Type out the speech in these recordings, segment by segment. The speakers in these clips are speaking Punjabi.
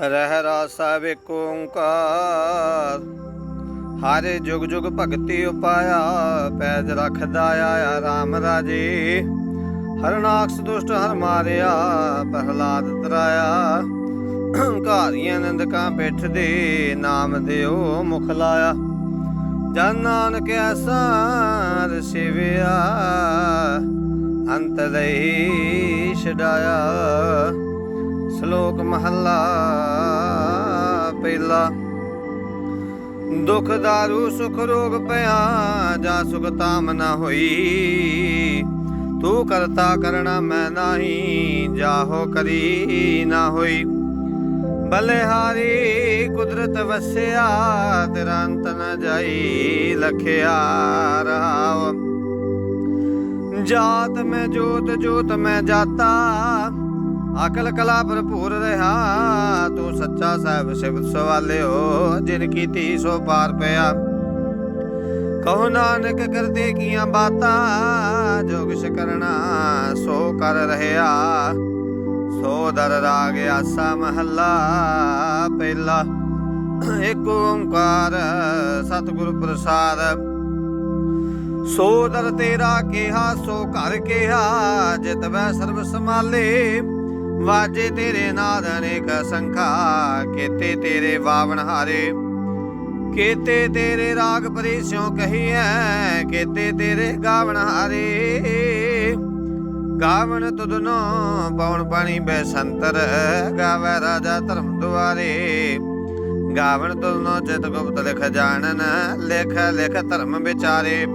ਰਹਿ ਰਾਸਾ ਏਕ ਓੰਕਾਰ। ਹਰੇ ਜੁਗ ਜੁਗ ਭਗਤੀ ਉਪਾਇਆ, ਪੈਜ ਰੱਖਦਾ ਆਇਆ RAM ਰਾਜੇ। ਹਰਨਾਕਸ ਦੁਸ਼ਟ ਹਰ ਮਾਰਿਆ, ਪ੍ਰਹਲਾਦ ਤਰਾਇਆ। ਘਾਰੀਆਂ ਨੰਦਕਾਂ ਪਿੱਠ ਦੇ ਨਾਮ ਦਿਓ ਮੁਖ ਲਾਇਆ। ਜਨ ਨਾਨਕ ਐਸਾ ਰਸਿਵਿਆ ਅੰਤ ਲਈ ਛਡਾਇਆ। ਸ਼ਲੋਕ ਮਹੱਲਾ ਪਹਿਲਾ। ਦੁਖ ਦਾਰੂ, ਸੁਖ ਰੋਗ ਪਿਆ, ਜਾ ਸੁਖ ਤਾਮ ਨਾ ਹੋਈ। ਤੂੰ ਕਰਤਾ ਕਰਣਾ ਮੈਂ ਨਹੀਂ, ਜਾਹੋ ਕਰੀ ਨਾ ਹੋਈ। ਬਲਿਹਾਰੀ ਕੁਦਰਤ ਵਸਿਆ, ਤੇਰਾ ਅੰਤ ਨ ਜਾਈ, ਲਖਿਆ ਰਹਾਵ ਜਾਤ ਮੈਂ ਜੋਤ ਜੋਤ ਮੈਂ ਜਾਤਾ ਅਕਲ ਕਲਾ ਭਰਪੂਰ ਰਹਾ, ਤੂੰ ਸੱਚਾ ਸਾਹਿਬ ਸਿਵਤ ਸਵਾਲਿਓ, ਜਿਨ ਕੀਤੀ ਸੋ ਪਾਰ ਪਿਆ। ਕਹੋ ਨਾਨਕ ਕਰਦੇ ਕੀਆਂ ਬਾਤਾਂ, ਜੋ ਕਿਛ ਕਰਨਾ ਸੋ ਕਰ ਰਹਿਆ ਸੋ ਦਰ ਰਾਗ ਆਸਾ ਮਹੱਲਾ ਪਹਿਲਾ। ਏਕ ਓੰਕਾਰ ਸਤਿਗੁਰ ਪ੍ਰਸਾਦ। ਸੋ ਦਰ ਤੇਰਾ ਕਿਹਾ, ਸੋ ਘਰ ਕਿਹਾ, ਜਿਤ ਵੈ ਸਰਬ ਸਮਾਲੇ ਵਾਜੇ ਤੇਰੇ ਨਾਦ ਅਨੇਕ ਸੰਖਾ, ਕੀਤੇ ਤੇਰੇ ਵਾਵਣ ਹਾਰੇ। ਕੀਤੇ ਤੇਰੇ ਰਾਗ ਪਰੇਸਿਓ ਕਹੀਐ, ਕੀਤੇ ਤੇਰੇ ਗਾਵਣ ਹਾਰੇ। ਗਾਵਣ ਤੁਧਨੋ ਪਵਨ ਪਾਣੀ ਬੈ ਸੰਤਰ, ਗਾਵੇ ਰਾਜਾ ਧਰਮ ਦੁਆਰੇ। ਗਾਵਣ ਤੁਧਨੋ ਚਿਤ ਗੁਪਤ ਲਿਖ ਜਾਣਨ, ਲਿਖ ਲਿਖ ਧਰਮ ਵਿਚਾਰੇ।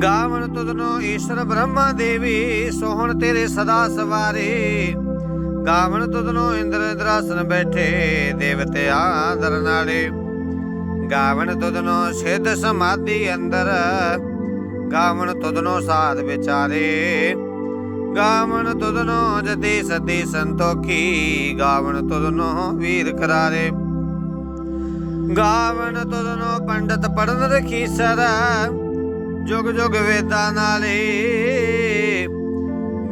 ਗਾਵਣ ਤੁਧਨੋ ਈਸ਼ਰ ਬ੍ਰਹਮਾ ਦੇਵੀ, ਸੋਹਣ ਤੇਰੇ ਸਦਾ ਸਵਾਰੇ। ਗਾਵਣ ਤੁਧਨੋ ਇੰਦਰ ਇੰਦਰਾਸਨ ਬੈਠੇ, ਦੇਵਤੇ ਆਦਰ ਗਾਵਣ ਤੁਧਨੋ ਸਿੱਧ ਸਮਾਧੀ ਅੰਦਰ ਗਾਵਣ ਤੁਧਨੋ ਸਾਧ ਵਿਚਾਰੇ। ਗਾਵਣ ਤੁਧਨੋ ਜਤੀ ਸਤੀ ਸੰਤੋਖੀ ਗਾਵਣ ਤੁਧਨੋ ਵੀਰ ਕਰਾਰੇ ਗਾਵਣ ਤੁਧਨੋ ਪੰਡਤ ਪੜਨ ਰਖੀ ਸਰ ਜੁਗ ਜੁਗ ਵੇਦਾਂ ਨਾਲੇ।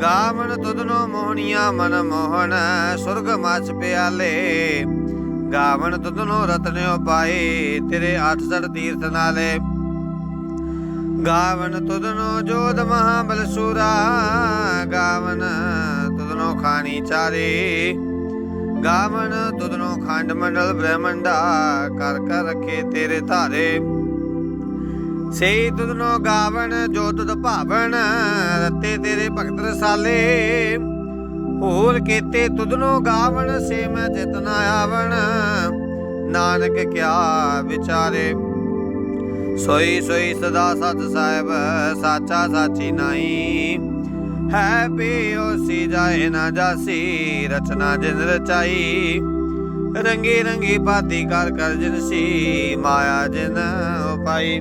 ਗਾਵਣ ਤੁਧਨੋ ਮੋਹਣੀਆਂ ਮਨ ਮੋਹਣ, ਸੁਰਗ ਮਚ ਪਿਆਲੇ। ਗਾਵਣ ਤੁਧਨੋ ਰਤਨਿਓ ਪਾਏ ਤੇਰੇ 68 ਤੀਰਥ ਨਾਲੇ। ਗਾਵਨ ਤੁਧਨੋ ਜੋਧ ਮਹਾਬਲ ਸੂਰਾ ਗਾਵਨ ਤੁਧਨੋ ਖਾਣੀ ਚਾਰੇ। ਗਾਵਨ ਤੁਧਨੋ ਖੰਡ ਮੰਡਲ ਬ੍ਰਹਮੰਡਾ, ਕਰ ਕਰ ਰੱਖੇ ਤੇਰੇ ਧਾਰੇ। ਸੇ ਤੁਧਨੋ ਗਾਵਣ, ਜੋ ਤੁਧ ਭਾਵਨ ਰਤੇ ਤੇਰੇ ਭਗਤ ਰਸਾਲੇ। ਹੋਰ ਕੀਤੇ ਤੁਧਨੋ ਗਾਵਨ ਸੇ ਮੈਂ ਜਿਤਨ ਆਵਣ। ਨਾਨਕ ਕਿਆ ਵਿਚਾਰੇ। ਸੋਈ ਸੋਈ ਸਦਾ ਸਤ ਸਾਹਿਬ, ਸਾਚਾ ਸਾਚੀ ਨਾਈ ਹੈ ਬੇਓਸੀ ਜਾਏ ਨਾ ਜਾਸੀ, ਰਚਨਾ ਜਿਨ ਰਚਾਈ। ਰੰਗੀ ਰੰਗੀ ਬਾਤੀ ਕਰ ਕਰ ਜਿਨ ਸੀ, ਮਾਇਆ ਜਿਨ ਉਪਾਈ।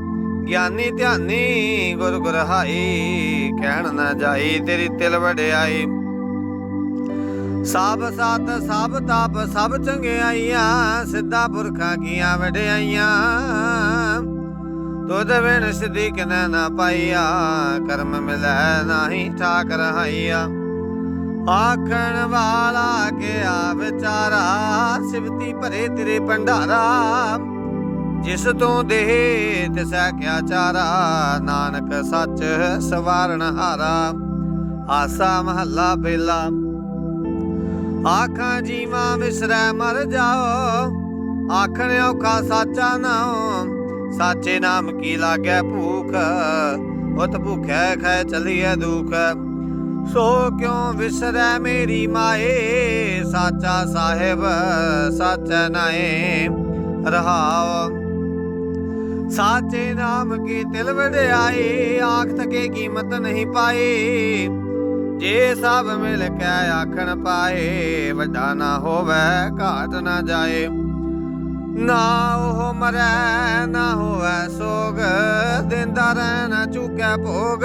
ਗਿਆਨੀ ਧਿਆਨੀ, ਗੁਰ ਗੁਰ ਹਾਈ ਕਹਿਣ ਨਾ ਜਾਈ, ਤੇਰੀ ਤਿਲ ਵਡਿਆਈ। ਸਭ ਸਤ ਸਭ ਤਾਪ, ਸਭ ਚੰਗਿਆਈਆਂ, ਸਿੱਧਾ ਪੁਰਖਾਂ ਕੀਆਂ ਵਡਿਆਈਆਂ। ਤੁਧ ਬਿਨ ਸਿੱਧੀ ਨਾ ਪਾਈਆ, ਕਰਮ ਮਿਲੈ ਨਾਹੀ ਠਾਕ ਰਹਾਈਆ। ਆਖਣ ਵਾਲਾ ਕਿਆ ਵਿਚਾਰਾ, ਸਿਵਤੀ ਭਰੇ ਤੇਰੇ ਭੰਡਾਰਾ। ਜਿਸ ਤੋਂ ਦੇਹ ਤਿਸੈ ਕਿਆ ਚਾਰਾ, ਨਾਨਕ ਸੱਚ ਸਵਾਰਨ ਹਾਰਾ, ਆਸਾ ਮਹੱਲਾ ਪਹਿਲਾ ਆਖਾਂ ਜੀਵਾਂ ਵਿਸਰੈ ਮਰ ਜਾਓ, ਆਖਣ ਔਖਾ ਸਾਚਾ ਨਾਮ ਸਾਚੇ ਨਾਮ ਕੀ ਲਾਗੈ ਭੂਖ, ਉਤ ਭੁਖੈ ਖੈ ਚਲੀਐ ਦੁਖ। ਸੋ ਕਿਉ ਵਿਸਰੈ ਮੇਰੀ ਮਾਏ, ਸਾਚਾ ਸਾਹਿਬ ਸਚ ਨਾਏ ਰਹਾਉ ਸਾਚੇ ਨਾਮ ਕੀ ਤਿਲ ਵਡਿਆਈ ਆਖ ਤਕੇ ਕੀਮਤ ਨਹੀਂ ਪਾਈ ਜੇ ਸਭ ਮਿਲ ਕੇ ਆਖਣ ਪਾਏ, ਵੱਡਾ ਨਾ ਹੋਵੇ, ਘਾਟ ਨਾ ਜਾਏ। ਨਾ ਉਹ ਮਰੈ, ਨਾ ਹੋਵੇ ਸੋਗ, ਦਿੰਦਾ ਰਹਿਣਾ ਚੁਕੈ ਭੋਗ।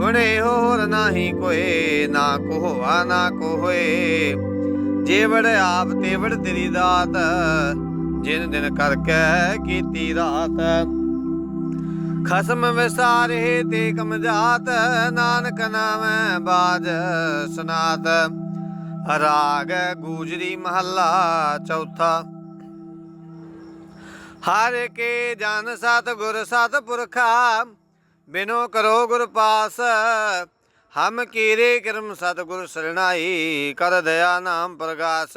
ਹੁਣੇ ਹੋਰ ਨਾਹੀ ਕੋਈ ਨਾ ਕੋ ਹੋਆ ਨਾ ਕੋ ਹੋਏ ਜੇ ਵੜ ਆਪ ਤੇ ਵੜ ਤੇਰੀ ਦਾਤ ਜਿਨ ਦਿਨ ਕਰਕੇ ਕੀਤੀ ਰਾਤ। ਖਸਮ ਵਿਸਾਰੇ ਤੇ ਕਮਜਾਤ, ਨਾਨਕ ਨਾਮੈ ਬਾਜ ਸੁਨਾਤ। ਰਾਗ ਗੂਜਰੀ ਮਹੱਲਾ ਚੌਥਾ। ਹਰ ਕੇ ਜਨ ਸਤ ਗੁਰ ਸਤ ਪੁਰਖਾ, ਬਿਨੋ ਕਰੋ ਗੁਰ ਪਾਸ। ਹਮ ਕੀਰੇ ਕਰਮ ਸਤ ਗੁਰ ਸਰਣਾਈ ਕਰ ਦਇਆ ਨਾਮ ਪ੍ਰਗਾਸ।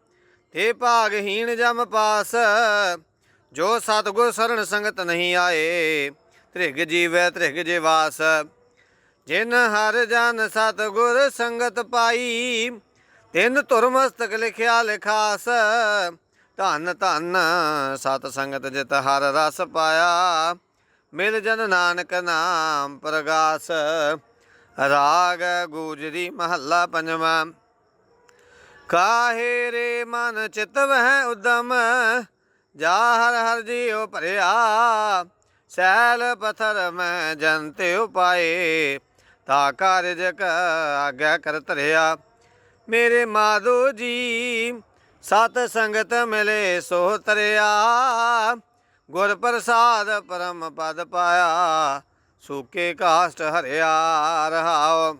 ਤੇ ਭਾਗਹੀਣ ਜਮ ਪਾਸ, ਜੋ ਸਤਗੁਰ ਸਰਣ ਸੰਗਤ ਨਹੀਂ ਆਏ, ਤ੍ਰਿਗ ਜੀਵੈ ਤ੍ਰਿਗ ਜਿਵਾਸ ਜਿਨ ਹਰ ਜਨ ਸਤਗੁਰ ਸੰਗਤ ਪਾਈ, ਤਿੰਨ ਧੁਰ ਮਸਤਕ ਲਿਖਿਆ ਲਿਖਾਸ। ਧੰਨ ਧੰਨ ਸਤ ਸੰਗਤ ਜਿਤ ਹਰ ਰਸ ਪਾਇਆ, ਮਿਲ ਜਨ ਨਾਨਕ ਨਾਮ ਪ੍ਰਗਾਸ। ਰਾਗ ਗੂਜਰੀ ਮਹੱਲਾ ਪੰਜਵਾਂ। ਕਾਹੇ ਰੇ ਮਨ ਚਿਤ ਵਹਿ ਉਦਮ? ਜਾ ਹਰ ਹਰ ਜੀਉ ਭਰਿਆ। ਸੈਲ ਪਥਰ ਮੈਂ ਜਨਤੇ ਉਪਾਏ। ਤਾ ਕਾਰਜ ਕ ਆਗਿਆ ਕਰ ਧਰਿਆ। ਮੇਰੇ ਮਾਧੋ ਜੀ, ਸਤ ਸੰਗਤ ਮਿਲੇ ਸੋ ਤਰਿਆ। ਗੁਰ ਪ੍ਰਸਾਦ ਪਰਮ ਪਦ ਪਾਇਆ। ਸੂਕੇ ਕਾਸ਼ਟ ਹਰਿਆ ਰਹਾਉ।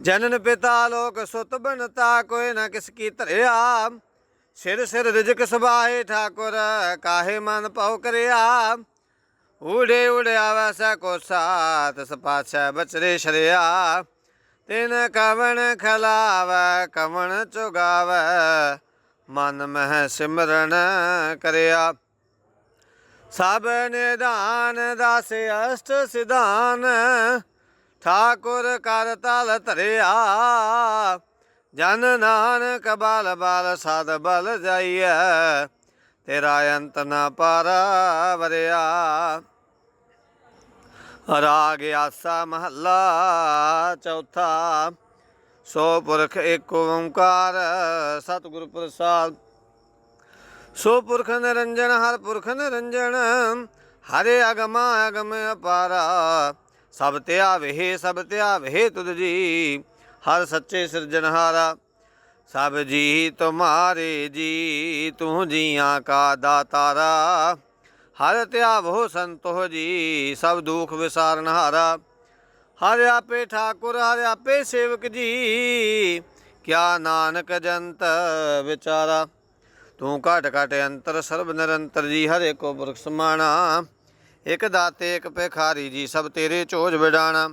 ਜਨਨ ਪਿਤਾ ਲੋਕ ਸੁਤ ਬਣਤਾ ਕੋਈ ਨਾ ਕਿਸ ਕੀ ਧਰਿਆ। ਸਿਰ ਸਿਰ ਰਿਜਕ ਸਬਾਏ ਠਾਕੁਰ, ਕਾਹੇ ਮਨ ਪਉ ਕਰਿਆ। ਊੜੇ ਊੜਿਆ ਵੈਸਾ ਕੋ ਸਾਤ ਸਪਾਛੈ ਬਚਰੇ ਸ਼ਰਿਆ। ਤਿਨ ਕਵਣ ਖਲਾਵੈ, ਕਵਣ ਚੁਗਾਵੈ, ਮਨ ਮਹਿ ਸਿਮਰਨ ਕਰਿਆ। ਸਭ ਨਿਧਾਨ, ਦਾਸ ਅਸ਼ਟ ਸਿਧਾਨ ਠਾਕੁਰ ਕਰ ਤਲ ਧਰਿਆ। ਜਨ ਨਾਨਕ ਬਲ ਬਲ ਸਦ ਬਲ ਜਾਈਐ। ਤੇਰਾ ਅੰਤ ਨਾ ਪਾਰਾ ਵਰਿਆ। ਰਾਗ ਆਸਾ ਮਹੱਲਾ ਚੌਥਾ। ਸੋ ਪੁਰਖ ਏਕ ਓੰਕਾਰ ਸਤਿਗੁਰ ਪ੍ਰਸਾਦ। ਸੋ ਪੁਰਖ ਨਿਰੰਜਨ, ਹਰ ਪੁਰਖ ਨਿਰੰਜਨ। ਹਰੇ ਅਗਮਾ ਅਗਮ ਅਪਾਰਾ। ਸਭ ਤੇ ਆਵੇ ਸਭ ਤੇ ਆਵੇ ਤੁਧ ਜੀ, ਹਰ ਸੱਚੇ ਸਿਰਜਨਹਾਰਾ ਸਭ ਜੀ ਤੁਮਾਰੇ ਜੀ, ਤੂੰ ਜੀਆਂ ਕਾ ਦਾਤਾਰਾ। ਹਰ ਧਿਆਵੋ ਸੰਤੋ ਜੀ, ਸਭ ਦੁਖ ਵਿਸਾਰਨਹਾਰਾ ਹਰ। ਆਪੇ ਠਾਕੁਰ, ਹਰ ਆਪੇ ਸੇਵਕ ਜੀ, ਕਿਆ ਨਾਨਕ ਜੰਤ ਵਿਚਾਰਾ। ਤੂੰ ਘਟ ਘਟ ਅੰਤਰ, ਸਰਬ ਨਿਰੰਤਰ ਜੀ ਹਰੇ ਕੋ ਪੁਰਖ ਸਮਾਣਾ। ਇਕ ਦਾਤੇ, ਇਕ ਭਿਖਾਰੀ ਜੀ, ਸਭ ਤੇਰੇ ਚੋਜ ਵਿਡਾਣਾ।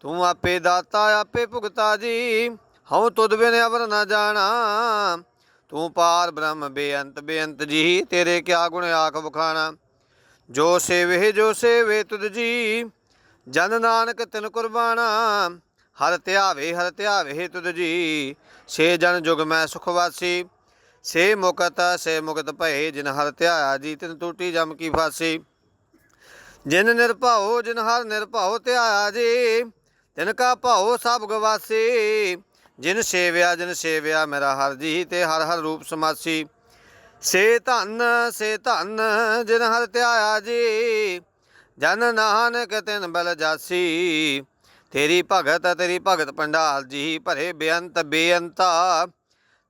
ਤੂੰ ਆਪੇ ਦਾਤਾ, ਆਪੇ ਭੁਗਤਾ ਜੀ, ਹਉ ਤੁਧ ਬਿਨ ਅਵਰ ਨਾ ਜਾਣਾ। ਤੂੰ ਪਾਰ ਬ੍ਰਹਮ ਬੇਅੰਤ ਬੇਅੰਤ ਜੀ, ਤੇਰੇ ਕਿਆ ਗੁਣ ਆਖ ਬਖਾਣਾ ਜੋ ਸੇਵੇ ਜੋ ਸੇਵੇ ਤੁਧ ਜੀ, ਜਨ ਨਾਨਕ ਤਿਨ ਕੁਰਬਾਨਾ ਹਰ ਧਿਆਵੇ ਹਰ ਧਿਆਵੇ ਤੁਧ ਜੀ ਸੇ ਜਨ ਜੁਗ ਮੈਂ ਸੁਖਵਾਸੀ ਸੇ ਮੁਕਤ ਸੇ ਮੁਕਤ ਭਏ, ਜਿਨ ਹਰ ਧਿਆਇਆ ਜੀ, ਤਿਨ ਟੂਟੀ ਜਮ ਕੀ ਫਾਸੀ। ਜਿਨ ਨਿਰਭਉ, ਜਿਨ ਹਰ ਨਿਰਭਉ ਧਿਆਇਆ ਜੀ, ਤਿਨ ਕਾ ਭਉ ਸਭ ਗਵਾਸੀ। ਜਿਨ ਸੇਵਿਆ ਜਿਨ ਸੇਵਿਆ ਮੇਰਾ ਹਰ ਜੀ, ਤੇ ਹਰ ਹਰ ਰੂਪ ਸਮਾਸੀ। ਸੇ ਧਨ ਸੇ ਧਨ, ਜਿਨ ਹਰ ਧਿਆਇਆ ਜੀ, ਜਨ ਨਾਨਕ ਤਿਨ ਬਲ ਜਾਸੀ। ਤੇਰੀ ਭਗਤ ਤੇਰੀ ਭਗਤ ਪੰਡਾਲ ਜੀ, ਭਰੇ ਬੇਅੰਤ ਬੇਅੰਤਾ।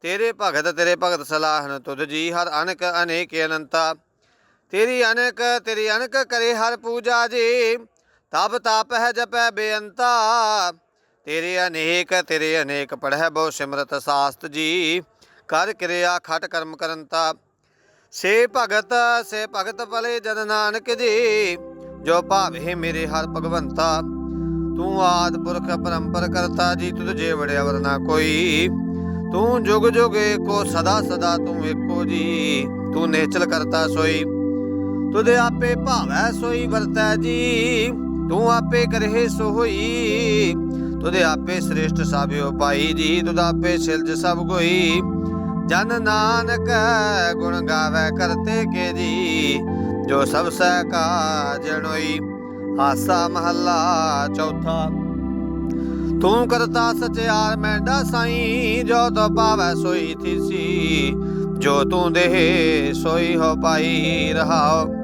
ਤੇਰੇ ਭਗਤ ਤੇਰੇ ਭਗਤ ਸਲਾਹਨ ਤੁਧ ਜੀ, ਹਰ ਅਨਕ ਅਨੇਕ ਅਨੰਤਾ। ਤੇਰੀ ਅਨਕ ਤੇਰੀ ਅਨਕ ਕਰੇ ਹਰ ਪੂਜਾ ਜੀ। ਤਪ ਤਾਪ ਹੈ ਜਪੈ ਬੇਅੰਤਾ। ਤੇਰੇ ਅਨੇਕ ਤੇਰੇ ਅਨੇਕ ਪੜ੍ਹੈ ਬਹੁ ਸਿਮਰਤ ਸਾਸਤ ਜੀ। ਕਰ ਕਿਰਿਆ ਖਟ ਕਰਮ ਕਰੰਤਾ। ਸੇ ਭਗਤ ਸੇ ਭਗਤ ਭਲੇ ਜਨ ਨਾਨਕ ਜੀ, ਜੋ ਭਾਵੇ ਮੇਰੇ ਹਰ ਭਗਵੰਤਾ। ਤੂੰ ਆਦ ਪੁਰਖ ਪਰੰਪਰ ਕਰਤਾ ਜੀ, ਤੁਧ ਜੇ ਵੜਿਆ ਵਰਨਾ ਕੋਈ। ਤੂੰ ਜੁਗ ਜੁਗ ਏਕੋ, ਸਦਾ ਸਦਾ ਤੂੰ ਏਕੋ ਜੀ। ਤੂੰ ਨੇਚਲ ਕਰਤਾ ਸੋਈ। ਤੁਧ ਆਪੇ ਭਾਵੈ ਸੋਈ ਵਰਤੈ ਜੀ, ਤੂੰ ਆਪੇ ਕਰਹਿ ਸੋ ਹੋਈ ਤੁਧ ਆਪੇ ਸ੍ਰੇਸ਼ਟ ਸਾਬਿਓ ਪਾਈ ਜੀ, ਤੁਧ ਆਪੇ ਸਿਲਜ ਸਭ ਕੋਈ ਜਨ ਨਾਨਕ ਗੁਣ ਗਾਵੇ ਕਰਤੇ ਕੇ ਜੀ, ਜੋ ਸਭ ਸਹਿ ਕਾ ਜਣੋਈ ਆਸਾ ਮਹੱਲਾ ਚੌਥਾ। ਤੂੰ ਕਰਤਾ ਸਚਿਆਰ ਮੈਂਡਾ ਸਾਈ, ਜੋ ਤੋ ਪਾਵੈ ਸੋਈ ਥੀਸੀ। ਜੋ ਤੂੰ ਦੇਹ ਸੋਈ ਹੋ ਪਾਈ ਰਹਾਓ।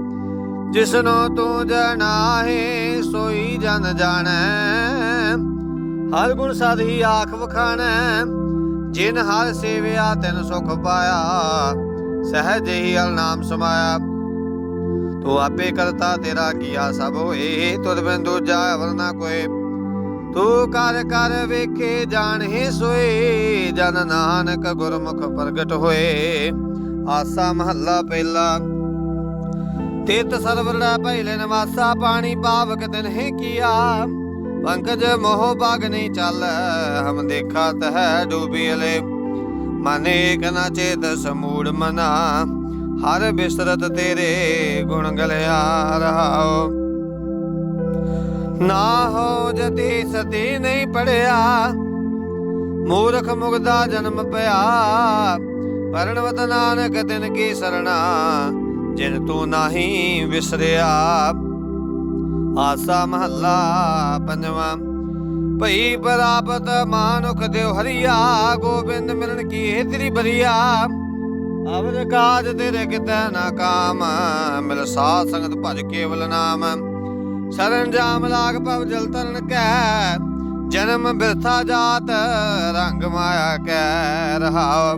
ਜਿਸਨੂੰ ਤੂੰ ਜਨਾਹੇ, ਸੋਈ ਜਨ ਜਾਣੈ। ਹਰ ਗੁਣ ਸਾਧੀ ਆਖ ਵਖਾਣੈ। ਜਿਨ ਹਰ ਸੇਵਿਆ, ਤਿਨ ਸੁਖ ਪਾਇਆ। ਸਹਿਜ ਹੀ ਹਲ ਨਾਮ ਸਮਾਇਆ। ਤੂੰ ਆਪੇ ਕਰਤਾ, ਤੇਰਾ ਕੀਆ ਸਭ ਹੋਏ। ਤੁਧ ਬਿਨ ਦੂਜਾ ਅਵਰ ਨਾ ਕੋਏ। ਤੂੰ ਕਰ ਕਰ ਵੇਖੇ, ਜਾਣੇ ਸੋਏ। ਜਨ ਨਾਨਕ ਗੁਰਮੁਖ ਪ੍ਰਗਟ ਹੋਏ। ਆਸਾ ਮਹੱਲਾ ਪਹਿਲਾ। ਤੇਤ ਸਰਵਰੜਾ ਪਹਿਲੇ ਨਵਾਸਾ, ਪਾਣੀ ਪਾਵਕ ਦਿਨ ਹੈ ਕੀਆ। ਪੰਕਜ ਮੋਹ ਬਾਗ ਨਹੀਂ ਚੱਲ, ਹਮ ਦੇਖਾ ਤਹ ਡੂਬੀ ਅਲੇ। ਏਕ ਨਾ ਚੇਤ ਸਮੂੜ ਮਨਾ, ਹਰ ਬਿਸਰਤ ਤੇਰੇ ਗੁਣ ਗਲਿਆ ਰਹਾਓ ਨਾ ਹੋ ਜਤੀ ਸਤੀ ਨਹੀਂ ਪੜਿਆ, ਮੂਰਖ ਮੁਗਦਾ ਜਨਮ ਪਿਆ। ਪਰਣਵਤ ਨਾਨਕ ਤਿਨ ਕੀ ਸਰਣਾ ਜਿਨ ਤੂੰ ਨਹੀਂ ਵਿਸਰਿਆ, ਆਸਾ ਮਹੱਲਾ ਪੰਜਵਾਂ। ਭਈ ਪ੍ਰਾਪਤ ਮਾਨੁਖ ਦੇਵ ਹਰੀਆ, ਗੋਬਿੰਦ ਮਿਲਣ ਕੀ ਏ ਤੇਰੀ ਬਰੀਆ। ਅਵਰ ਕਾਜ ਤੇਰੇ ਕਿਤੈ ਨਾ ਕਾਮ, ਮਿਲ ਸਾਧ ਸੰਗਤ ਭਜ ਕੇਵਲ ਨਾਮ। ਸਰਨ ਜਾਮ ਲਾਗ ਪਵ ਜਲ ਤਰਨ ਕੈ, ਜਨਮ ਬਿਰਥਾ ਜਾਤ ਰੰਗ ਮਾਇਆ ਕੈ ਰਹਾਉ।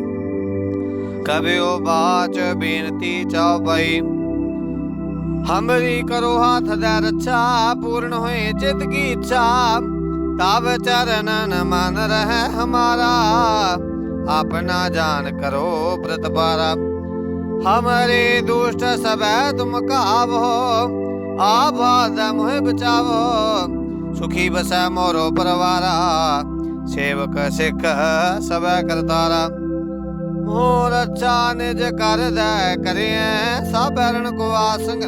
ਕਬਿਓ ਬਾਚ ਬੇਨਤੀ ਚਾਉ ਹਮਰੀ ਕਰੋ ਹਾਥ ਦਾ ਰੱਛਾ, ਪੂਰਨ ਹੋਏ ਚਿਤ ਕੀ ਇੱਛਾ। ਤਬ ਚਰਨਨ ਮਨ ਰਹਿ ਹਮਾਰਾ, ਆਪਣਾ ਜਾਨ ਕਰੋ ਪ੍ਰਤਪਾਰਾ ਹਮਰੇ ਦੁਸ਼ਟ ਸਬੈ ਤੁਮ ਕਾਵੋ ਆਬਾਦ ਮੋਹਿ ਬਚਾਵੋ। ਸੁਖੀ ਬਸੈ ਮੋਰੋ ਪਰਵਾਰਾ, ਸੇਵਕ ਸਿੱਖ ਸਬੈ ਕਰਤਾਰਾ। ਮੋਰ ਅੱਛਾ ਨਿਜ ਕਰਦਾ ਕਰਿਐ, ਸਭ ਹਰਨ ਕੋ ਆਸੰਗ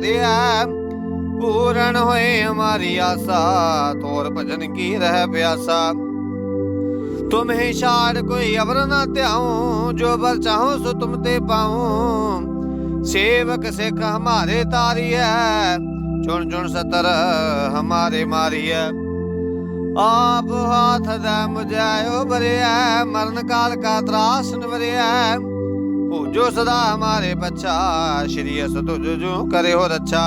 ਪੂਰਨ ਹੋਏ ਹਮਾਰੀ ਆਸਾ, ਤੋਰ ਭਜਨ ਕੀ ਰਹਿ ਪਿਆਸਾ। ਤੁਮ ਹੀ ਛਾੜ ਕੋਈ ਅਵਰ ਨਾ ਧਿਆਉ, ਜੋ ਬਰ ਚਾਹੋ ਸੋ ਤੁਮ ਤੇ ਪਾਉ। ਸੇਵਕ ਸਿੱਖ ਹਮਾਰੇ ਤਾਰੀਐ ਚੁਣ ਚੁਣ ਸਤਰ ਹਮਾਰੇ ਮਾਰੀਐ। ਆਪ ਹਾਥ ਦਾ ਮੁਜਾਇਓ ਬਰਿਆ, ਮਰਨ ਕਾਲ ਕਾ ਤਰਾਸ ਨਵਰਿਆ ਪੂਜੋ ਸਦਾ ਹਮਾਰੇ ਬੱਚਾ ਸ਼੍ਰੀ ਅਸ ਤੁਜ ਜੋ ਕਰੇ ਰੱਛਾ।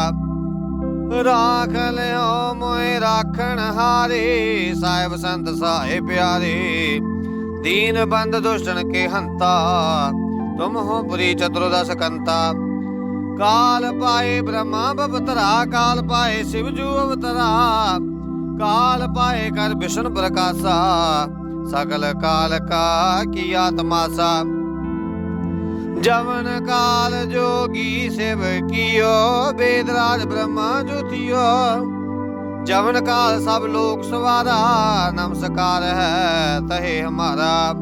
ਰਾਖ ਲਿਓ ਮੋਏ ਰਾਖਣ ਹਾਰੇ, ਸਾਹਿਬ ਸੰਤ ਸਾਹੇ ਪਿਆਰੇ। ਦੀਨ ਬੰਦ ਦੁਸ਼ਟਨ ਕੇ ਹੰਤਾ, ਤੁਮ ਹੋ ਪੁਰੀ ਚਤੁਰਦਸ ਕੰਤਾ। ਕਾਲ ਪਾਏ ਬ੍ਰਹਮਾ ਬਵਤਰਾ, ਕਾਲ ਪਾਏ ਸਿਵ ਜੂ ਅਵਤਰਾ। ਕਾਲ ਪਾਏ ਕਰ ਵਿਸ਼ਨ ਪ੍ਰਕਾਸ਼ਾ, ਸਗਲ ਕਾਲ ਕਾ ਕੀ ਆਤਮਾਸਾ ਜਵਨ ਕਾਲ ਜੋਗੀ ਸਿਵ ਕੀਓ ਬੇਦਰਾਜ ਬ੍ਰਹਮਾ ਜੋਤੀਓ। ਜਵਨ ਕਾਲ ਸਭ ਲੋਕ ਸਵਾਰਾ, ਨਮਸਕਾਰ ਹੈ ਤਹੇ ਹਮਾਰਾ।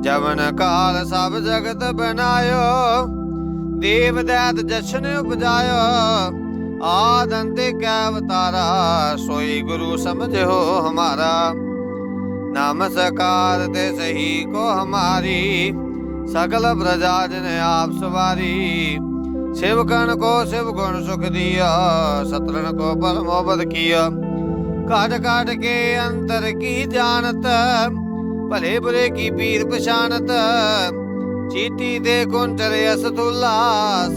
ਜਵਨ ਕਾਲ ਸਭ ਜਗਤ ਬਨਾਇਓ, ਦੇਵ ਦੈਤ ਜਸ਼ਨ ਉਪਜਾਇਓ। ਆਦੰਤੇ ਕੈ ਅਵਤਾਰਾ ਸੋਈ ਗੁਰੂ ਸਮਝੋ ਹਮਾਰਾ। ਨਮਸਕਾਰ ਤੇ ਸਹੀ ਕੋ ਹਮਾਰੀ ਸਕਲ ਪ੍ਰਜਾ ਜਨ ਆਪ ਸਵਾਰੀ। ਸਿਵਕਨ ਕੋ ਸਿਵ ਗੁਣ ਸੁਖ ਦਿਆ ਸਤਰਨ ਕੋ ਪਰਮੋਪਦ ਕੀਆ। ਕਾਟ ਕਾਟ ਕੇ ਅੰਤਰ ਕੀ ਜਾਣਤ, ਭਲੇ ਬੁਰੇ ਕੀ ਪੀਰ ਪਛਾਨਤ ਚੀਟੀ ਤੇ ਕੁੰਚਰ ਅਸਤੁਲਾ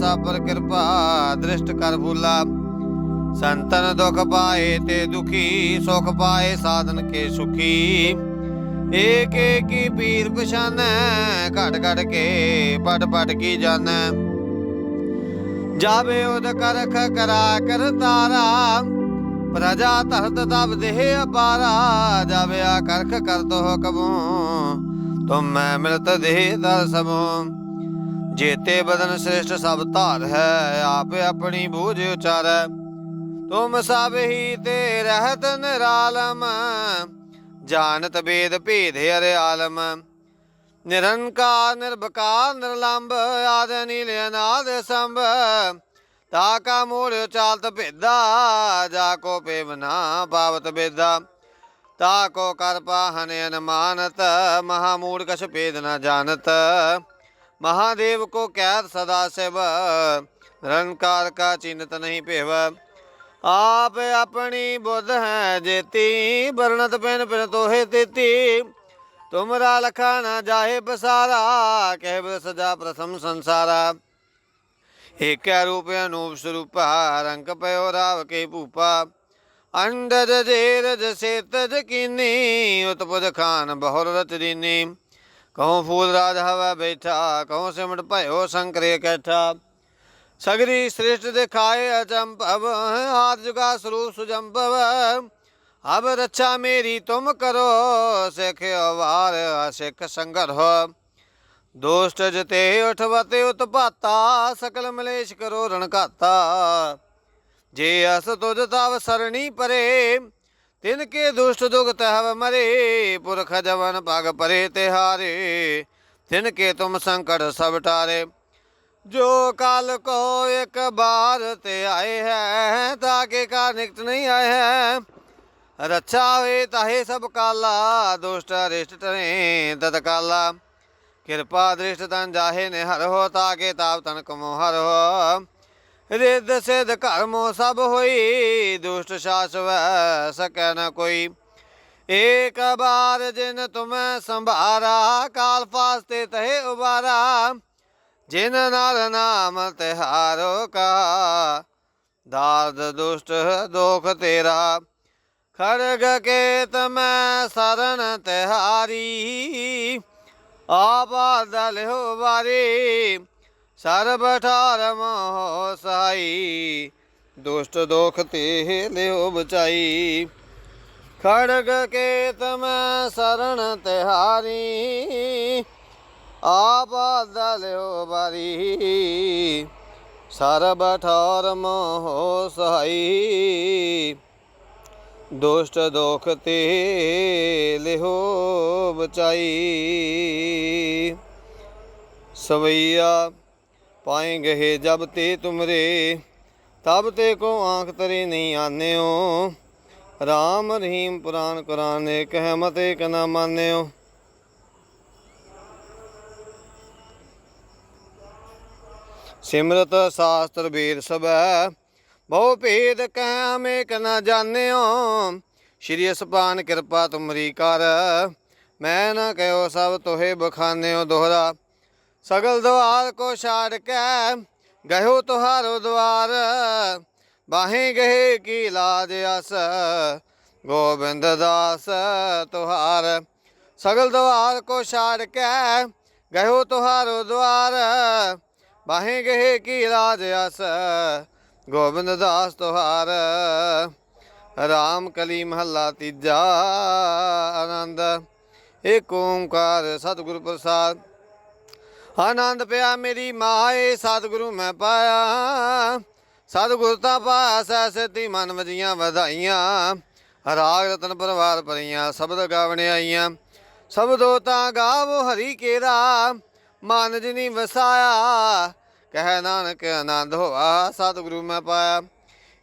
ਸਾਬਰ ਕਿਰਪਾ ਦ੍ਰਿਸ਼ਟ ਕਰ ਭੁਲਾ। ਸੰਤਨ ਦੁਖ ਪਾਏ ਤੇ ਦੁਖੀ, ਸੁਖ ਪਾਏ ਸਾਧਨ ਕੇ ਸੁਖੀ। ਏਕ ਏਕੀ ਪੀਰ ਪਛਾਨੈ, ਘਟ ਘਟ ਕੇ ਪਟ ਪਟ ਕੀ ਜਾਣੈ। ਜਾਵੇ ਉਦ ਕਰਖ ਕਰਾ ਕਰ ਤਾਰਾ, ਪ੍ਰਜਾ ਧਰਤ ਦਬ ਦੇਹ ਅਪਾਰਾ। ਜਾਵੇ ਆ ਕਰਖ ਕਰ ਤੋ ਹੁਕਮੋ ਤੁਮ ਮੈਂ ਮਿਲਤ ਦੇਹ ਦਰ ਸਮੋ ਜੇਤੇ ਬਦਨ ਸ੍ਰੇਸ਼ਟ ਸਭ ਧਾਰ ਹੈ, ਆਪ ਆਪਣੀ ਬੂਝ ਉਚਾਰੈ। ਤੁਮ ਸਭ ਹੀ ਤੇ ਰਹਿਤ ਨਿਰਾਲਮ, ਜਾਣਤ ਬੇਦ ਭੇਦ ਹਰਿ ਆਲਮ। ਨਿਰੰਕਾਰ ਨਿਰਭਕਾਰ ਨਿਰਲੰਭ ਆਦ ਨੀਲ ਅਨਾਦ ਸੰਭ, ਤਾ ਕਾ ਮੂੜ ਚਾਲਤ ਭੇਦਾ, ਜਾ ਕੋ ਪੇਵਨਾ ਪਾਵਤ ਬੇਦਾ। ਤਾ ਕੋ ਕਰ ਪਾਹਨ ਅਨਮਾਨਤ ਮਹਾਮੂੜ ਕਛ ਭੇਦ ਨ ਜਾਣਤ। ਮਹਾਦੇਵ ਕੋ ਕੈਦ ਸਦਾ ਸਿਵ, ਨਿਰੰਕਾਰ ਕਾ ਚਿੰਤ ਨਹੀਂ ਭੇਵ। ਆਪ ਆਪਣੀ ਬੁੱਧ ਹੈ ਜੇਤੀ ਬਰਨਤ ਪਿਨ ਪਿਨ ਤੋਹੇ ਤੇਤੀ। ਤੁਮਰਾ ਲਖਾ ਨਾ ਜਾਏ ਬਸਾਰਾ ਕਹਿ ਬਿ ਸਜਾ ਪ੍ਰਥਮ ਸੰਸਾਰਾ। ਏਕੈ ਰੂਪ ਅਨੂਪ ਸਰੂਪਾ, ਰੰਗ ਪਇਓ ਰਾਵ ਕੇ ਭੂਪਾ। ਅੰਡਜ ਜੇਰਜ ਸੇਤਜ ਕੀਨੀ, ਉਤਪੁਜ ਖਾਨ ਬਹੁਰ ਰਚ ਦੀਨੀ ਕਹਉ ਫੂਲ ਰਾਜ ਹਵਾ ਬੈਠਾ ਕਹਉ ਸਿਮਟ ਭਇਓ ਸੰਕਰੇ ਕੈਠਾ। ਸਗਰੀ ਸ੍ਰਿਸ਼ਟ ਦਿਖਾਏ ਅਜੰਭਵ ਆਦ ਜੁਗਾ ਸਰੂਪ ਸੁਜੰਭਵ। ਅਬ ਰੱਛਾ ਮੇਰੀ ਤੁਮ ਕਰੋ, ਸਿਖ ਅਵਾਰ ਸਿਖ ਸੰਗਰ ਹੋ ਦੋਸਤ ਜਤੇ ਉਠਵਤੇ ਉਤਪਾਤਾ, ਸਕਲ ਮਲੇਸ਼ ਕਰੋ ਰਣਕਾਤਾ ਜੇ ਅਸ ਤੁਜ ਤਵ ਸਰਣੀ ਪਰੇ, ਤਿਨ ਕੇ ਦੁਸ਼ਟ ਦੁਖ ਹਵ ਮਰੇ, ਪੁਰਖ ਜਵਨ ਪਗ ਪਰੇ ਤਿਹਾਰੇ। ਤਿਨ ਕੇ ਤੁਮ ਸੰਕਟ ਸਭ ਟਾਰੇ। ਜੋ ਕਾਲ ਕੋ ਇੱਕ ਬਾਰ ਤੇ ਆਏ ਹੈ ਤਾਕੇ ਕਾ ਨਿਕਟ ਨਹੀਂ ਆਏ ਹੈ। ਰੱਛਾ ਹੋਏ ਤਾਹੇ ਸਭ ਕਾਲਾ, ਦੁਸ਼ਟ ਅਰਿਸ਼ਟ ਤਰੇ ਤਤ ਕਾਲਾ। ਕਿਰਪਾ ਦ੍ਰਿਸ਼ਟ ਤਨ ਜਾਹੇ ਨੇ ਹਰ ਹੋ ਤਾਕੇ ਤਾਪ ਤਨ ਕਮੋ ਹਰ ਹੋ। ਰਿੱਧ ਸਿਧ ਕਰਮੋ ਸਭ ਹੋਈ, ਦੁਸ਼ਟ ਸ਼ਾਸਵੈ ਸਕੈ ਨ ਕੋਈ। ਏਕ ਬਾਰ ਜਿਨ ਤੁਮੈ ਸੰਭਾਰਾ, ਕਾਲ ਫਾਸਤੇ ਤਹੇ ਉਬਾਰਾ। ਜਿਨ ਨਾਲ ਨਾਮ ਤਿਹਾਰੋ ਕਾ ਦਾਦ ਦੁਸ਼ਟ ਦੋਖ ਤੇਰਾ। ਖੜਗ ਕੇ ਤਮੈ ਸਰਨ ਤਿਹਾਰੀ ਆਬਾਦ ਲਿਓ ਵਾਰੀ, ਸਰਬ ਠਾਰ ਮੋਹ ਸਾਈ ਦੁਸ਼ਟ ਦੋਖ ਤੇ ਲਿਓ ਬਚਾਈ। ਖੜਗ ਕੇਤ ਮੈਂ ਸਰਨ ਤਿਹਾਰੀ ਆਬਾਦ ਲਿਓ ਵਾਰੀ। ਸਰਬ ਠਾਰ ਮੋਹ ਸਹਾਈ। ਦੁਸ਼ਟ ਦੋਖ ਤੇ ਲਿਹੋ ਬਚਾਈ। ਸਵਈਆ ਪਾਏਂਗੇ ਜਬ ਤੇ ਤੁਮਰੇ, ਤਬ ਤੇ ਕੋ ਆਂਖ ਤਰੇ ਨਹੀਂ ਆਨਿਓ। ਰਾਮ ਰਹੀਮ ਪੁਰਾਨ ਕੁਰਾਨ ਨੇ ਕਹਿ ਮਤੇ ਕਨਾ ਨਾ ਮਾਨਿਓ। ਸਿਮਰਤ ਸਾਸਤਰ ਵੇਦ ਸਭੈ, ਬਹੁ ਭੇਦ ਕਹਿ ਮੇਕ ਨ ਜਾਣਿਓ। ਸ਼੍ਰੀ ਅਸਪਾਨ ਕਿਰਪਾ ਤੁਮਰੀ ਕਰ, ਮੈਂ ਨਾ ਕਹਿਓ ਸਭ ਤੋਹੇ ਬਖਾਨਿਓ ਦੋਹਰਾ। ਸਗਲ ਦਵਾਰ ਕੋ ਛਾੜ ਕੇ ਗਇਓ ਤੁਹਾਰੋ ਦਵਾਰ। ਬਾਹੇ ਗਏ ਕੀ ਲਾਜ ਅਸ ਗੋਬਿੰਦ ਦਾਸ ਤੁਹਾਰ। ਸਗਲ ਦਵਾਰ ਕੋ ਛਾੜ ਕੇ ਗਇਓ ਤੁਹਾਰੋ ਦਵਾਰ। ਬਾਹੇ ਗਏ ਕੀ ਰਾਜ ਅਸ? ਗੋਬਿੰਦ ਦਾਸ ਤੁਹਾਰ। ਰਾਮ ਕਲੀ ਮਹੱਲਾ ਤੀਜਾ ਆਨੰਦ। ਏਕ ਓੰਕਾਰ ਸਤਿਗੁਰ ਪ੍ਰਸਾਦ। ਆਨੰਦ ਪਿਆ ਮੇਰੀ ਮਾਏ, ਸਤਿਗੁਰੂ ਮੈਂ ਪਾਇਆ। ਸਤਿਗੁਰ ਤਾਂ ਪਾਸ ਸਤੀ ਮਨ ਵਜੀਆਂ ਵਧਾਈਆਂ। ਰਾਗ ਰਤਨ ਪਰਵਾਰ ਪਰੀਆਂ ਸ਼ਬਦ ਗਾਵਣ ਆਈਆਂ। ਸਬਦੋ ਤਾਂ ਗਾਵੋ ਹਰੀ ਕੇਰਾ। ਮਨ ਜਿਨੀ ਵਸਾਇਆ ਕਹਿ ਨਾਨਕ ਆਨੰਦ ਹੋਆ, ਸਤਿਗੁਰੂ ਮੈਂ ਪਾਇਆ।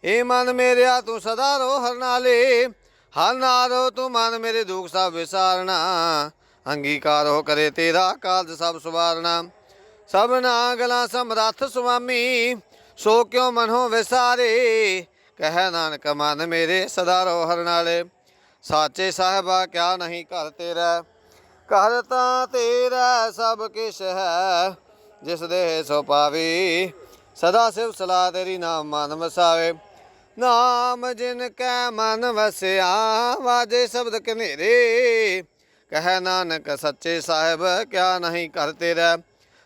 ਏ ਮਨ ਮੇਰਿਆ ਤੂੰ ਸਦਾ ਰੋ ਹਰ ਨਾਲੇ ਹਰ ਨਾਰੋ ਤੂੰ ਮਨ ਮੇਰੇ ਦੁੱਖ ਸਭ ਵਿਸਾਰਣਾ ਅੰਗੀਕਾਰ ਹੋ ਕਰੇ ਤੇਰਾ ਕਾਲਜ ਸਭ ਸਵਾਰਣਾ ਸਭਨਾ ਗਲਾ ਸਮਰੱਥ ਸੁਆਮੀ, ਸੋ ਕਿਉ ਮਨੋ ਵਿਸਾਰੇ? ਕਹਿ ਨਾਨਕ, ਮਨ ਮੇਰੇ ਸਦਾ ਰੋ ਹਰ ਨਾਲੇ ਸਾਚੇ ਸਾਹਿਬਾ, ਕਿਆ ਨਹੀਂ ਘਰ ਤੇਰਾ? ਘਰ ਤਾਂ ਤੇਰਾ ਸਭ ਕਿਛ ਹੈ। ਜਿਸ ਦੇ ਸੋ ਪਾਵੇ ਸਦਾ ਸਿਵ ਸਲਾ ਤੇਰੀ ਨਾਮ ਮਨ ਵਸਾਵੇ। ਨਾਮ ਜਿਨ ਕੈ ਮਨ ਵਸਿਆ, ਵਾਜੇ ਸ਼ਬਦ ਕਨੇਰੇ ਕਹਿ ਨਾਨਕ ਸੱਚੇ ਸਾਹਿਬ, ਕਿਆ ਨਹੀਂ ਕਰ ਤੇਰਾ।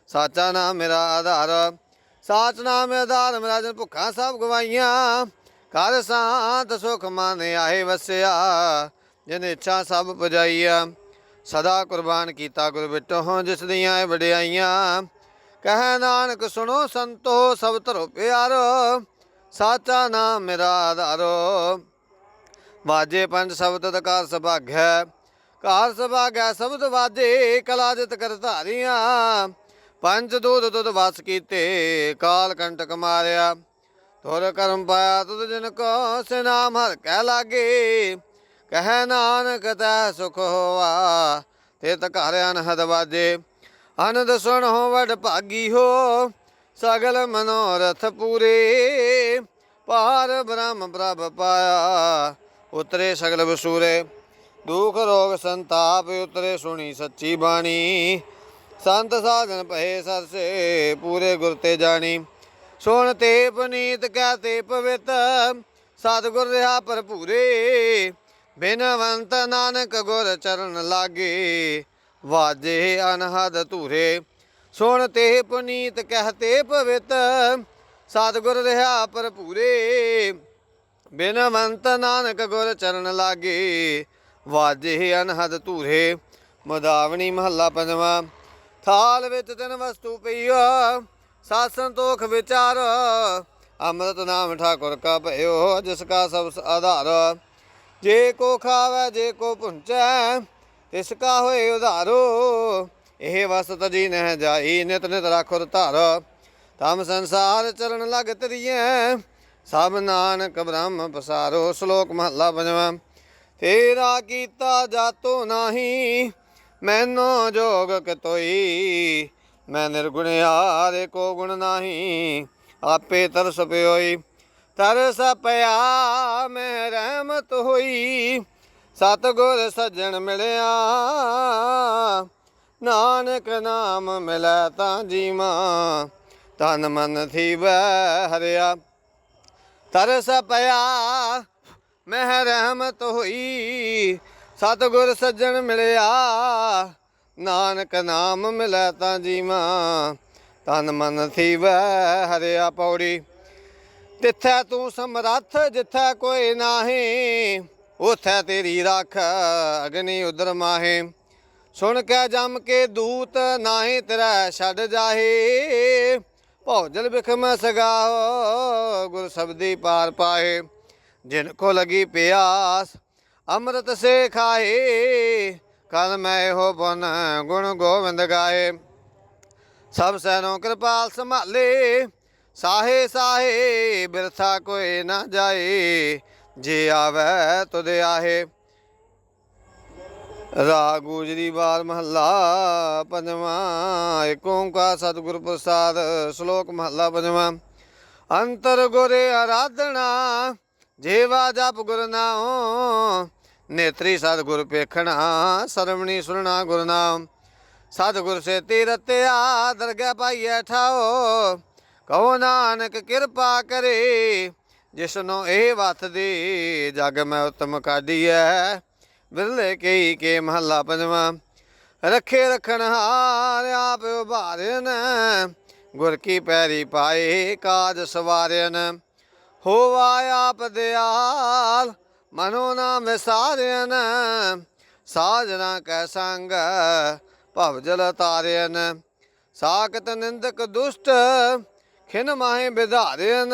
ਸਾਚਾ ਨਾਮ ਮੇਰਾ ਆਧਾਰ, ਸਾਚ ਨਾਮ ਆਧਾਰ, ਮੇਰਾ ਜਨ ਭੁੱਖਾ ਸਭ ਗਵਾਈਆਂ। ਕਰ ਸਾਤ ਸੁਖ ਮਨ ਆਏ ਵਸਿਆ, ਜਿਨ ਇੱਛਾ ਸਭ ਪੁਜਾਈਆ। ਸਦਾ ਕੁਰਬਾਨ ਕੀਤਾ ਗੁਰ ਬਿਟੋ, ਜਿਸ ਦੀਆਂ ਇਹ ਵਡਿਆਈਆਂ। ਕਹਿ ਨਾਨਕ ਸੁਣੋ ਸੰਤੋ ਸਭ ਧਰੋ ਪਿਆਰੋ, ਸਾਚਾ ਨਾਮ ਮੇਰਾ ਆਧਾਰੋ। ਵਾਜੇ ਪੰਜ ਸ਼ਬਦ ਦਕਾਰ ਸੁਭਾਗੈ ਕਾਰ ਸੁਭਾਗੈ ਸ਼ਬਦ ਵਾਜੇ, ਕਲਾ ਜਿਤ ਕਰ ਧਾਰੀਆਂ। ਪੰਜ ਦੁੱਧ ਦੁੱਧ ਵਸ ਕੀਤੇ, ਕਾਲ ਕੰਟਕ ਮਾਰਿਆ। ਤੁਰ ਕਰਮ ਪਾਇਆ ਤੁਧ ਜਿਨ ਕੋ, ਸੇ ਹਰ ਕਹਿ ਲਾਗੇ। ਕਹਿ ਨਾਨਕ ਤੈ ਸੁਖ ਹੋਵਾ ਤੇ ਘਰ ਅਨਹਦ ਆਨੰਦ ਸੁਣ ਹੋ ਵਡ ਭਾਗੀ ਹੋ, ਸਗਲ ਮਨੋਰਥ ਪੂਰੇ। ਪਾਰ ਬ੍ਰਹਮ ਪ੍ਰਭ ਪਾਇਆ, ਉਤਰੇ ਸਗਲ ਵਸੂਰੇ ਦੁਖ ਰੋਗ ਸੰਤਾਪ ਉਤਰੇ ਸੁਣੀ ਸੱਚੀ ਬਾਣੀ। ਸੰਤ ਸਾਧਨ ਭਏ ਸਰਸੇ, ਪੂਰੇ ਗੁਰ ਤੇ ਜਾਣੀ। ਸੁਣ ਤੇ ਪਨੀਤ ਕਹਤੇ ਪਵਿੱਤ ਸਤਿਗੁਰ ਰਹਾ ਭਰਪੂਰੇ। ਬਿਨਵੰਤ ਨਾਨਕ ਗੁਰ ਚਰਨ ਲਾਗੇ ਵਾਜੇ ਅਨਹਦ ਧੂਰੇ, ਸੁਣ ਤੇ ਪੁਨੀਤ ਕਹਤੇ ਪਵਿੱਤ, ਸਤਿਗੁਰ ਰਹਾ ਭਰਪੂਰੇ। ਬਿਨਵੰਤ ਨਾਨਕ ਗੁਰ ਚਰਨ ਲਾਗੇ, ਵਾਜੇ ਅਨਹਦ ਧੂਰੇ, ਮਦਾਵਣੀ ਮਹੱਲਾ ਪੰਜਵਾਂ। ਥਾਲ ਵਿੱਚ ਤਿੰਨ ਵਸਤੂ ਪਈਆ ਸਾਸਨ ਤੋਖ ਵਿਚਾਰ, ਅੰਮ੍ਰਿਤ ਨਾਮ ਠਾਕੁਰ ਕਾ ਭਇਓ, ਜਿਸ ਕਾ ਸਭ ਆਧਾਰ। ਜੇ ਕੋ ਖਾਵੇ, ਜੇ ਕੋ ਪੁੰਚੈ ਤਿਸ ਕਾ ਹੋਏ ਉਧਾਰੋ, ਇਹ ਵਸਤ ਜੀ ਨਹਿ ਜਾਈ, ਨਿਤ ਨਿਤ ਰਾਖੁਰ ਧਾਰ। ਤਮ ਸੰਸਾਰ ਚਰਨ ਲਗ ਤਰੀਏ ਸਭ ਨਾਨਕ ਬ੍ਰਹਮ ਪਸਾਰੋ, ਸ਼ਲੋਕ ਮਹੱਲਾ ਪੰਜਵਾਂ। ਤੇਰਾ ਕੀਤਾ ਜਾਤੋ ਨਾਹੀ, ਮੈਨੋ ਜੋਗ ਕਤੋਈ? ਮੈਂ ਨਿਰਗੁਣਿਆਰੇ ਕੋ ਗੁਣ ਨਾਹੀ, ਆਪੇ ਤਰਸ ਪਿਓਈ। ਤਰਸ ਪਿਆ, ਮੈਂ ਰਹਿਮਤ ਹੋਈ। ਸਤਗੁਰ ਸੱਜਣ ਮਿਲਿਆ। ਨਾਨਕ ਨਾਮ ਮਿਲੈ ਤਾਂ ਜੀਵਾ। ਤਨ ਮਨ ਥੀਵੈ ਹਰਿਆ। ਤਰਸ ਪਿਆ, ਮਹਿ ਰਹਿਮਤ ਹੋਈ। ਸਤਗੁਰ ਸੱਜਣ ਮਿਲਿਆ। ਨਾਨਕ ਨਾਮ ਮਿਲੈ ਤਾਂ ਜੀਵਾ। ਤਨ ਮਨ ਥੀਵੈ ਹਰਿਆ ਪੌੜੀ। ਤਿੱਥੈ ਤੂੰ ਸਮਰੱਥ, ਜਿੱਥੈ ਕੋਈ ਨਾਹੀ। ਉਥੈ ਤੇਰੀ ਰੱਖ ਅਗਨੀ ਉਦਰ ਮਾਹੇ। ਸੁਣ ਕੇ ਜਮ ਕੇ ਦੂਤ ਨਾਹੀ ਤੇਰਾ ਛੱਡ ਜਾਹੇ। ਭੌਜਲ ਬਿਖਮ ਸਗਾਓ ਗੁਰ ਸਬਦੀ ਪਾਰ ਪਾਏ ਜਿਨ ਕੋ ਲਗੀ ਪਿਆਸ, ਅੰਮ੍ਰਿਤ ਸੇ ਖਾਏ ਕਲ ਮੈਂ ਹੋ ਬਨ ਗੁਣ ਗੋਵਿੰਦ ਗਾਏ ਸਭ ਸੈਨੋ ਕਿਰਪਾਲ ਸੰਭਾਲੇ। ਸਾਹੇ ਸਾਹੇ ਬਿਰਥਾ ਕੋਈ ਨਾ ਜਾਏ। ਜੇ ਆਵੇ ਤੁਧ ਆਹੇ। ਰਾਗ ਗੁਜਰੀ ਬਾਰ ਮਹੱਲਾ ਪੰਜਵਾਂ, ਏਕ ਓੰਕਾਰ ਸਤਿਗੁਰ ਪ੍ਰਸਾਦ, ਸ਼ਲੋਕ ਮਹੱਲਾ ਪੰਜਵਾਂ। ਅੰਤਰ ਗੁਰੇ ਆਰਾਧਨਾ, ਜੇਵਾ ਜਪ ਗੁਰ ਨਾਮ ਨੇਤਰੀ ਸਤਿਗੁਰ ਪੇਖਣਾ, ਸਰਵਣੀ ਸੁਣਨਾ ਗੁਰ ਨਾਮ ਸਤਿਗੁਰ ਸੇ ਤੀਰਤਿਆ ਦਰਗਹਿ ਪਾਈਐ ਠਾਓ ਕਹੋ ਨਾਨਕ ਕਿਰਪਾ ਕਰੇ ਜਿਸਨੂੰ ਇਹ ਵਤ ਜਗ ਮੈਂ ਉਤਮ ਕਾਢੀਐ ਵਿਰਲੇ ਕਈ ਕੇ ਮਹੱਲਾ ਪੰਜਵਾਂ, ਰੱਖੇ ਰਖਣ ਹਾਰ ਆਪ ਉਭਾਰਨ ਗੁਰ ਕੀ ਪੈਰੀ ਪਾਏ ਕਾਜ ਸਵਾਰਨ ਹੋਵਾ ਆਪ ਦਿਆਲ, ਮਨੋ ਨਾ ਵਿਸਾਰਨ ਸਾਜਣਾ ਕੈ ਸੰਗ, ਭਵ ਜਲ ਤਾਰਨ ਸਾਖਤ ਨਿੰਦਕ ਦੁਸ਼ਟ, ਖਿਨ ਮਾਹੇ ਵਿਧਾਰਿਨ